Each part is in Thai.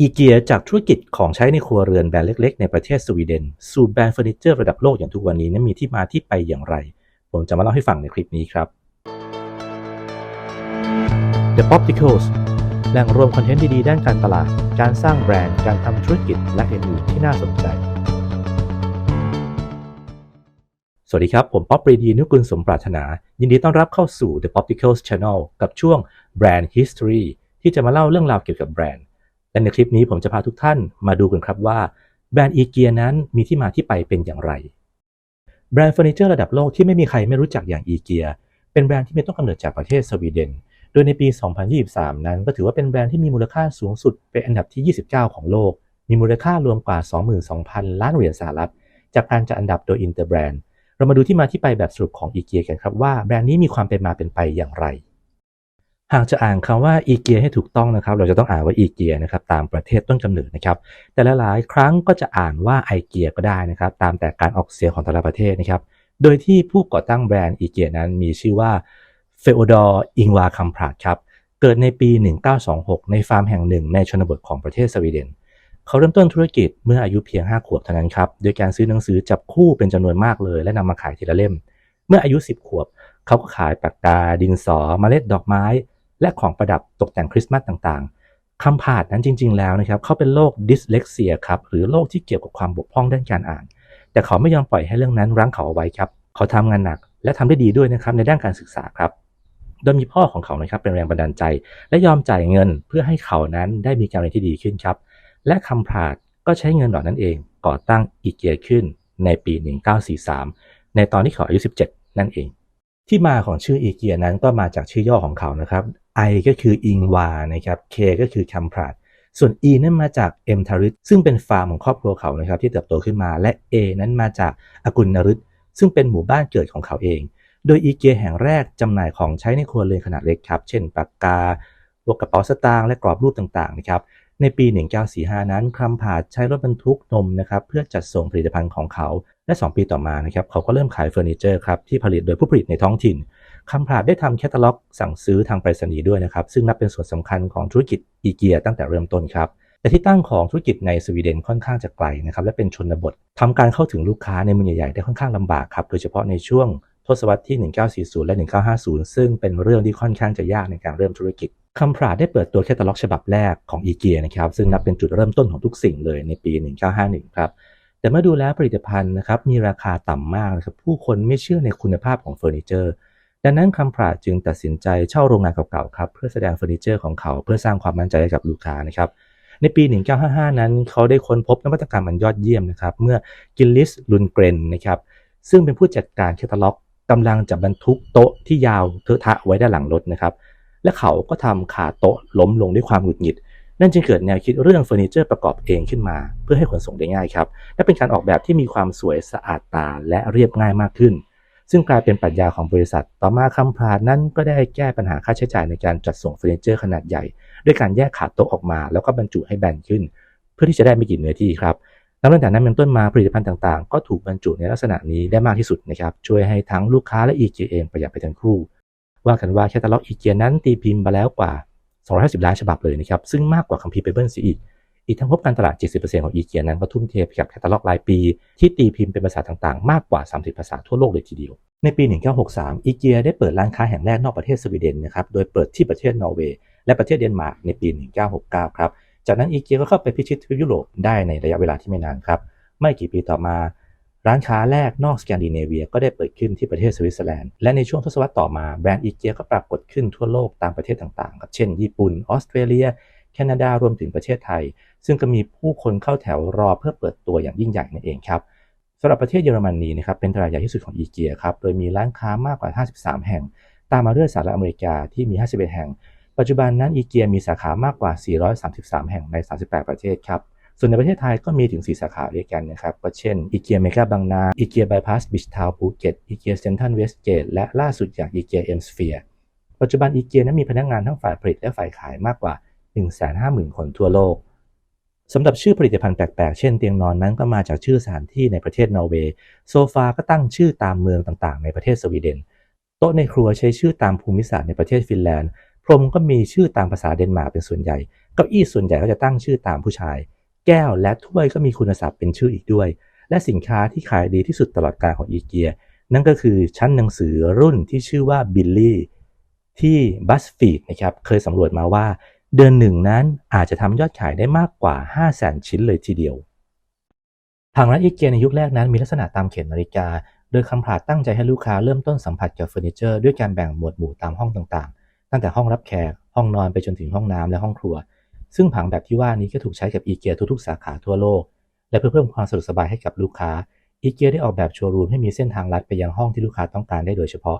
อีเกียจากธุรกิจของใช้ในครัวเรือนแบรนด์เล็กๆ ในประเทศสวีเดน สู่แบรนด์เฟอร์นิเจอร์ระดับโลกอย่างทุกวันนี้นั้นมีที่มาที่ไปอย่างไร ผมจะมาเล่าให้ฟังในคลิปนี้ครับ The Popticals แหล่งรวมคอนเทนต์ดีๆ ด้านการตลาด การสร้างแบรนด์ การทำธุรกิจและอื่นๆที่น่าสนใจ สวัสดีครับ ผมป๊อปปรีดีนุกุลสมปรารถนา ยินดีต้อนรับเข้าสู่ The Popticals Channel กับช่วง Brand History ที่จะมาเล่าเรื่องราวเกี่ยวกับแบรนด์ และในคลิปนี้ผมจะพาทุกท่านมาดูกันครับว่าแบรนด์อีเกียนั้นมีที่มาที่ไปเป็นอย่างไร แบรนด์เฟอร์นิเจอร์ระดับโลกที่ไม่มีใครไม่รู้จักอย่างอีเกียเป็นแบรนด์ที่มีต้นกำเนิดจากประเทศสวีเดน โดยในปี 2023 นั้นก็ถือว่าเป็นแบรนด์ที่มีมูลค่าสูงสุดเป็นอันดับที่ 29 ของโลก มีมูลค่ารวมกว่า 22,000 ล้านเหรียญสหรัฐ จากการจัดอันดับโดยอินเตอร์แบรนด์ เรามาดูที่มาที่ไปแบบสรุปของอีเกียกันครับว่าแบรนด์นี้มีความเป็นมาเป็นไปอย่างไร หากจะอ่านคำว่าอีเกียให้ถูกต้องนะครับ เราจะต้องอ่านว่าอีเกียนะครับตามประเทศต้นกำเนิดนะครับ แต่หลายๆ ครั้งก็จะอ่านว่าไอเกียก็ได้นะครับ ตามแต่การออกเสียงของแต่ละประเทศนะครับ โดยที่ผู้ก่อตั้งแบรนด์อีเกียนั้นมีชื่อว่าเฟโอดอร์อิงวาคัมพราดครับ เกิดในปี 1926 ในฟาร์มแห่งหนึ่งในชนบทของประเทศสวีเดน เขาเริ่มต้นธุรกิจเมื่ออายุเพียง 5 ขวบเท่านั้นครับ โดยการซื้อหนังสือจับคู่เป็นจำนวนมากเลย และนำมาขายทีละเล่ม เมื่ออายุ 10 ขวบ เขาก็ขายปากกา ดินสอเมล็ดดอกไม้ และของประดับตกแต่งคริสต์มาสต่างๆคำผาดนั้นจริง ๆ แล้วนะครับเขาเป็นโรคดิสเลกเซียครับหรือโรคที่เกี่ยวกับความบกพร่องด้านการอ่าน แต่เขาไม่ยอมปล่อยให้เรื่องนั้นรั้งเขาเอาไว้ครับเขาทำงานหนักและทำได้ดีด้วยนะครับในด้านการศึกษาครับโดยมีพ่อของเขานะครับเป็นแรงบันดาลใจ และยอมจ่ายเงินเพื่อให้เขานั้นได้มีการเรียนที่ดีขึ้นครับ และคำผาดก็ใช้เงินเหล่านั้นเองก่อตั้งอีเกียขึ้นในปี 1943 ในตอนที่เขาอายุ 17 นั่นเอง ที่มาของชื่ออีเกียนั้นก็มาจากชื่อย่อของเขานะครับ I ก็คืออิงวานะครับ K ก็คือคัมพราดส่วน E นั้นมาจากเอ็มทาริสซึ่งเป็นฟาร์มของครอบครัวเขานะครับที่เติบโตขึ้นมาและ A นั้นมาจากอากุลนริศซึ่งเป็นหมู่บ้านเกิดของเขาเอง โดยอีเกียแห่งแรกจำหน่ายของใช้ในครัวเรือนขนาดเล็กครับ เช่นปากกาพวกกระเป๋าสตางค์และกรอบรูปต่างๆนะครับในปี 1945 นั้นคัมพาดใช้รถบรรทุกนมนะครับเพื่อจัดส่งผลิตภัณฑ์ของเขา และ 2 ปีต่อมานะครับเขาก็เริ่มขายเฟอร์นิเจอร์ครับที่ผลิตโดยผู้ผลิตในท้องถิ่นคำพาดได้ทำแคตตาล็อกสั่งซื้อทางไปรษณีย์ด้วยนะครับ ซึ่งนับเป็นส่วนสำคัญของธุรกิจอีเกียตั้งแต่เริ่มต้นครับแต่ที่ตั้งของธุรกิจในสวีเดนค่อนข้างจะไกลนะครับและเป็นชนบททำการเข้าถึงลูกค้าในเมืองใหญ่ๆได้ค่อนข้างลำบากครับโดยเฉพาะในช่วงทศวรรษที่ 1940 และ 1950 ซึ่งเป็นเรื่องที่ค่อนข้างจะยากในการเริ่มธุรกิจคำพราดได้เปิดตัวแคตตาล็อกฉบับแรกของอีเกียนะครับซึ่งนับเป็นจุดเริ่มต้นของทุกสิ่งเลยในปี 1951 ครับ แต่เมื่อดูแล้วผลิตภัณฑ์นะครับมีราคาต่ำมากนะครับผู้คนไม่เชื่อในคุณภาพของเฟอร์นิเจอร์ดังนั้นคำพราจึงตัดสินใจเช่าโรงงานเก่าๆครับเพื่อแสดงเฟอร์นิเจอร์ของเขาเพื่อสร้างความมั่นใจให้กับลูกค้านะครับในปี 1955 นั้น เขาได้ค้นพบนวัตกรรมมันยอดเยี่ยมนะครับเมื่อกิลลิสลุนเกรนนะครับซึ่งเป็นผู้จัดการแคตตาล็อกกำลังจะบรรทุกโต๊ะที่ยาวเทอะทะไว้ด้านหลังรถนะครับและเขาก็ทำขาโต๊ะล้มลงด้วยความหงุดหงิด นั่นจึงเกิดแนวคิดเรื่องเฟอร์นิเจอร์ประกอบเองขึ้นมา เพื่อให้ขนส่งได้ง่ายครับ และเป็นการออกแบบที่มีความสวยสะอาดตาและเรียบง่ายมากขึ้น ซึ่งกลายเป็นปรัชญาของบริษัท ต่อมาคำพราดนั้นก็ได้แก้ปัญหาค่าใช้จ่ายในการจัดส่งเฟอร์นิเจอร์ขนาดใหญ่ ด้วยการแยกขาโต๊ะออกมา แล้วก็บรรจุให้แบนขึ้น เพื่อที่จะได้ไม่กินเนื้อที่ครับนับตั้งแต่นั้นเป็นต้นมาผลิตภัณฑ์ต่างๆ ก็ถูกบรรจุในลักษณะนี้ได้มากที่สุดนะครับ ช่วยให้ทั้งลูกค้าและอีเกียเองประหยัดไปทั้งคู่ ว่ากันว่าแคตตาล็อกอีเกียนั้นตีพิมพ์มาแล้วกว่า 250 ล้านฉบับเลยนะครับ ซึ่งมากกว่าคัมภีร์ไบเบิลซีอีก อีกทั้งพบการตลาด 70%ของอีเกียนั้นก็ทุ่มเทไปกับแคตตาล็อกรายปี ที่ตีพิมพ์เป็นภาษาต่างๆ มากกว่า 30 ภาษาทั่วโลกเลยทีเดียว ในปี 1963 อีเกียได้เปิดร้านค้าแห่งแรกนอกประเทศสวีเดนนะครับ โดยเปิดที่ประเทศนอร์เวย์และประเทศเดนมาร์กในปี 1969 ครับ จากนั้นอีเกียก็เข้าไปพิชิตทวีปยุโรปได้ในระยะเวลาที่ไม่นานครับ ไม่กี่ปีต่อมา ร้านค้าแรกนอกสแกนดิเนเวียก็ได้เปิดขึ้นที่ประเทศสวิตเซอร์แลนด์ และในช่วงทศวรรษต่อมาแบรนด์อีเกียก็ปรากฏขึ้นทั่วโลกตามประเทศต่างๆครับเช่น ญี่ปุ่น ออสเตรเลีย แคนาดารวมถึงประเทศไทย ซึ่งก็มีผู้คนเข้าแถวรอเพื่อเปิดตัวอย่างยิ่งใหญ่นั่นเองครับสำหรับประเทศเยอรมนีนะครับเป็นตลาดใหญ่ที่สุดของอีเกียครับโดยมีร้านค้ามากกว่า 53 แห่ง ตามมาด้วยสหรัฐอเมริกาที่มี 51 แห่ง ปัจจุบันนั้นอีเกียมีสาขามากกว่า 433 แห่งใน 38 ประเทศครับ ส่วนในประเทศไทยก็มีถึง 4 สาขาด้วยกันนะครับ ก็เช่นอีเกียเมกาบางนาอีเกียบายพาสบิชทาวภูเก็ตอีเกียเซนทันเวสเกตและล่าสุดอย่างอีเกียเอ็มสเฟียร์ปัจจุบันอีเกียนั้นมีพนักงานทั้งฝ่ายผลิตและฝ่ายขายมากกว่า 150,000 คนทั่วโลกสำหรับชื่อผลิตภัณฑ์แปลกๆ เช่นเตียงนอนนั้นก็มาจากชื่อสถานที่ในประเทศนอร์เวย์ โซฟาก็ตั้งชื่อตามเมืองต่างๆ ในประเทศสวีเดน โต๊ะในครัวใช้ชื่อตามภูมิศาสตร์ในประเทศฟินแลนด์ พรมก็มีชื่อตามภาษาเดนมาร์กเป็นส่วนใหญ่ เก้าอี้ส่วนใหญ่ก็จะตั้งชื่อตามผู้ชาย แก้วและถ้วยก็มีคุณศัพท์เป็นชื่ออีกด้วย และสินค้าที่ขายดีที่สุดตลอดกาลของอีเกีย นั่นก็คือชั้นหนังสือรุ่นที่ชื่อว่าบิลลี่ที่ BuzzFeed นะครับเคยสำรวจมาว่า เดือนหนึ่งนั้นอาจจะทำยอดขายได้มากกว่า 5 0 0 0 0 0 ชิ้นเลยทีเดียวผังร้านอีเกียในยุคแรกนั้นมีลักษณะตามเข็มนาฬิกา โดยคำผาดตั้งใจให้ลูกค้าเริ่มต้นสัมผัสกับเฟอร์นิเจอร์ด้วยการแบ่งหมวดหมู่ตามห้องต่างๆ ตั้งแต่ห้องรับแขกห้องนอนไปจนถึงห้องน้ำและห้องครัว ซึ่งผังแบบที่ว่านี้ก็ถูกใช้กับอีเกียทุกๆ สาขาทั่วโลก และเพื่อเพิ่มความสะดวกสบายให้กับลูกค้าอีเกียได้ออกแบบโชว์รูมให้มีเส้นทางลัดไปยังห้องที่ลูกค้าต้องการได้โดยเฉพาะ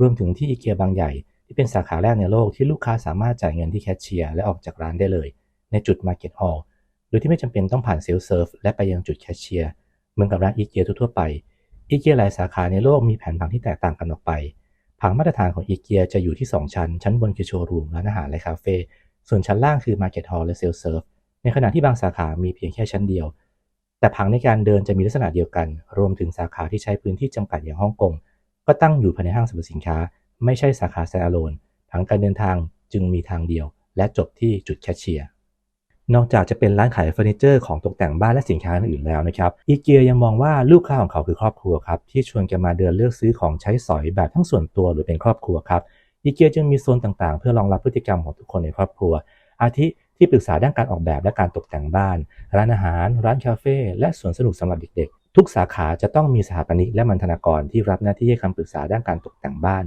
รวมถึงที่อีเกียบางใหญ่ที่เป็นสาขาแรกในโลกที่ลูกค้าสามารถจ่ายเงินที่แคชเชียร์และออกจากร้านได้เลย ในจุด Market Hall โดยที่ไม่จำเป็นต้องผ่านเซลล์เซิร์ฟและไปยังจุดแคชเชียร์เหมือนกับร้านอีเกียทั่วๆไปอีเกียหลายสาขาในโลกมีแผนผังที่แตกต่างกันออกไปผังมาตรฐานของอีเกียจะอยู่ที่ 2 ชั้น ชั้นบนคือโชว์รูมร้านอาหารและคาเฟ่ ส่วนชั้นล่างคือ Market Hall และเซลล์เซิร์ในขณะที่บางสาขามีเพียงแค่ชั้นเดียว แต่ผังในการเดินจะมีลักษณะเดียวกัน รวมถึงสาขาที่ใช้พื้นที่จำกัดอย่างฮ่องกง ก็ตั้งอยู่ภายในห้างสรรพสินค้า ไม่ใช่สาขาแซนด์อะโลนผังการเดินทางจึงมีทางเดียว และจบที่จุดแคชเชียร์นอกจากจะเป็นร้านขายเฟอร์นิเจอร์ของตกแต่งบ้านและสินค้าอื่นแล้วนะครับอีเกียยังมองว่าลูกค้าของเขาคือครอบครัวครับที่ชวนกันมาเดินเลือกซื้อของใช้สอยแบบทั้งส่วนตัวหรือเป็นครอบครัวครับ อีเกียจึงมีโซนต่างๆ เพื่อรองรับพฤติกรรมของทุกคนในครอบครัว อาทิที่ปรึกษาด้านการออกแบบและการตกแต่งบ้าน ร้านอาหาร ร้านคาเฟ่และสวนสนุกสำหรับเด็กๆ ทุกสาขาจะต้องมีสถาปนิกและมันธนากรที่รับหน้าที่ให้คำปรึกษาด้านการตกแต่งบ้าน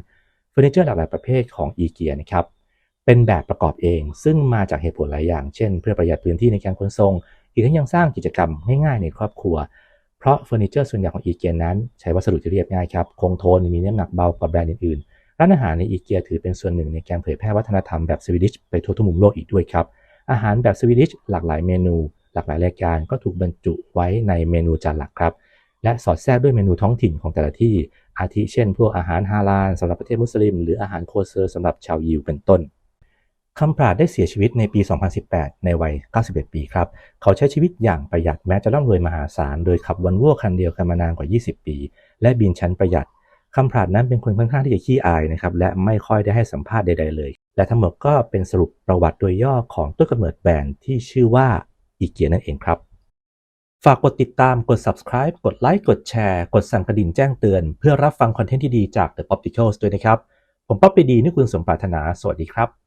เฟอร์นิเจอร์หลากหลายประเภทของอีเกียนะครับเป็นแบบประกอบเอง ซึ่งมาจากเหตุผลหลายอย่าง เช่น เพื่อประหยัดพื้นที่ในการขนส่งอีกทั้งยังสร้างกิจกรรมง่ายๆในครอบครัว เพราะเฟอร์นิเจอร์ส่วนใหญ่ของอีเกียนั้น ใช้วัสดุที่เรียบง่ายครับ คงทนมีน้ำหนักเบากว่าแบรนด์อื่นๆ ร้านอาหารในอีเกียถือเป็นส่วนหนึ่งในการเผยแพร่วัฒนธรรมแบบสวีดิชไปทั่วทุกมุมโลกอีกด้วยครับ อาหารแบบสวีดิชหลากหลายเมนู หลากหลายรายการก็ถูกบรรจุไว้ในเมนูจานหลักครับ และสอดแทรกด้วยเมนูท้องถิ่นของแต่ละที่ อาทิเช่น พวกอาหารฮาลาลสำหรับประเทศมุสลิม หรืออาหารโคเซอร์สำหรับชาวยิวเป็นต้นคำปราดได้เสียชีวิตในปี 2018 ในวัย 91 ปีครับ เขาใช้ชีวิตอย่างประหยัดแม้จะร่ำรวยมหาศาล โดยขับวันโว่คันเดียวกันมานานกว่า 20 ปี และบินชั้นประหยัด คำปราดนั้นเป็นคนค่อนข้างที่จะขี้อายนะครับและไม่ค่อยได้ให้สัมภาษณ์ใด ๆ เลย และทั้งหมดก็เป็นสรุปประวัติโดยย่อของต้นกำเนิดแบรนด์ที่ชื่อว่าอีเกียนั่นเองครับ ฝากกดติดตามกด subscribe กดไลค์กดแชร์ กดสั่นกระดิ่งแจ้งเตือน เพื่อรับฟังคอนเทนต์ที่ดีจาก The Popticals ด้วยนะครับ ผมป๊อปปีดีนี่คุณสมปรารถนา สวัสดีครับ